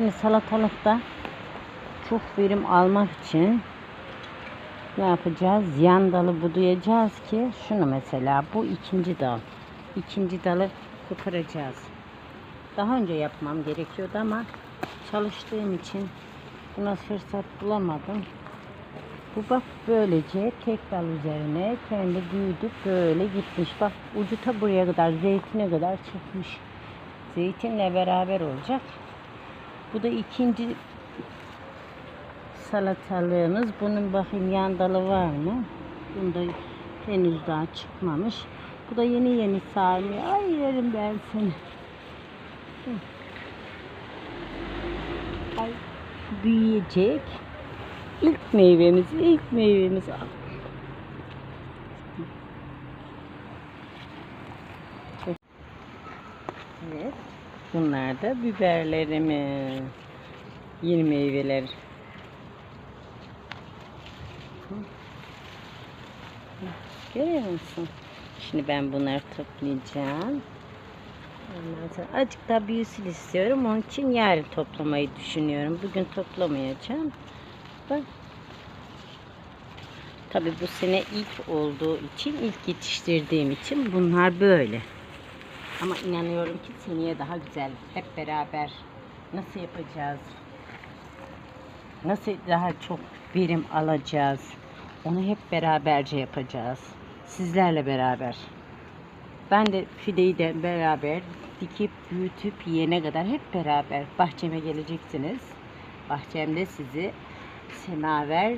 Şimdi salatalıkta çok verim almak için ne yapacağız? Yan budayacağız ki şunu mesela bu ikinci dal. İkinci dalı koparacağız. Daha önce yapmam gerekiyordu ama çalıştığım için buna fırsat bulamadım. Bu bak böylece tek dal üzerine kendi büyüdü böyle gitmiş. Bak ucu ta buraya kadar zeytine kadar çıkmış. Zeytinle beraber olacak. Bu da ikinci salatalığımız. Bunun bakayım yan dalı var mı? Bunda henüz daha çıkmamış. Bu da yeni yeni sarmıyor. Ay yerim ben seni. Ay büyüyecek. İlk meyvemiz, ilk meyvemiz. Evet. Bunlar da biberlerimiz. Yeni meyveler. Görüyor musun? Şimdi ben bunları toplayacağım. Ondan sonra azıcık daha büyüsün istiyorum. Onun için yarın toplamayı düşünüyorum. Bugün toplamayacağım. Bak. Tabii bu sene ilk olduğu için, ilk yetiştirdiğim için bunlar böyle. Ama inanıyorum ki seneye daha güzel. Hep beraber nasıl yapacağız? Nasıl daha çok verim alacağız? Onu hep beraberce yapacağız. Sizlerle beraber. Ben de fideyi de beraber dikip büyütüp yiyene kadar hep beraber bahçeme geleceksiniz. Bahçemde sizi semaver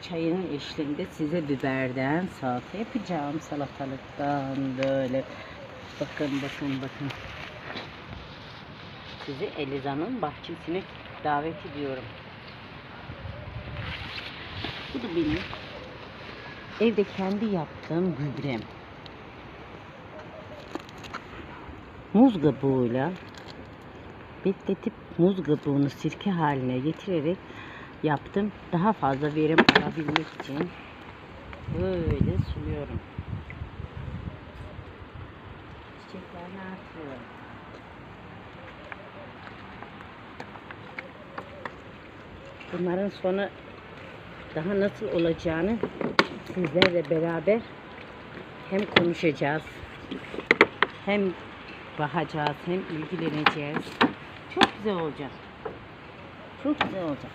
çayın eşliğinde size biberden salata yapacağım. Salatalıktan böyle. Bakın bakın bakın. Sizi Eliza'nın bahçesine davet ediyorum. Bu da benim evde kendi yaptığım gübrem. Muz kabuğuyla bekletip muz kabuğunu sirke haline getirerek yaptım. Daha fazla verim alabilmek için böyle suluyorum. Çiçeklerini artırıyorum. Bunların sonu daha nasıl olacağını sizlerle beraber hem konuşacağız hem bakacağız hem ilgileneceğiz. Çok güzel olacak. Çok güzel olacak.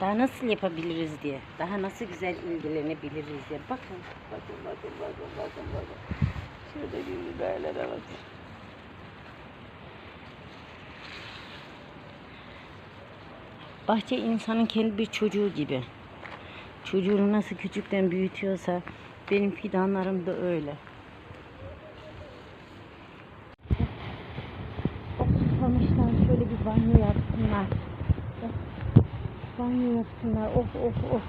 Daha nasıl yapabiliriz diye, daha nasıl güzel ilgilenebiliriz diye. Bakın, bakın, bakın, bakın, bakın, bakın. Şurada bir biberlere bakın. Bahçe insanın kendi bir çocuğu gibi. Çocuğunu nasıl küçükten büyütüyorsa benim fidanlarım da öyle. Bak susamışlar şöyle bir banyo yapsınlar. Bak, banyo yapsınlar. Of of of.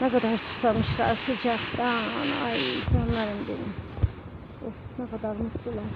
Ne kadar susamışlar sıcaktan. Ay canlarım benim. Ne kadar mutlular.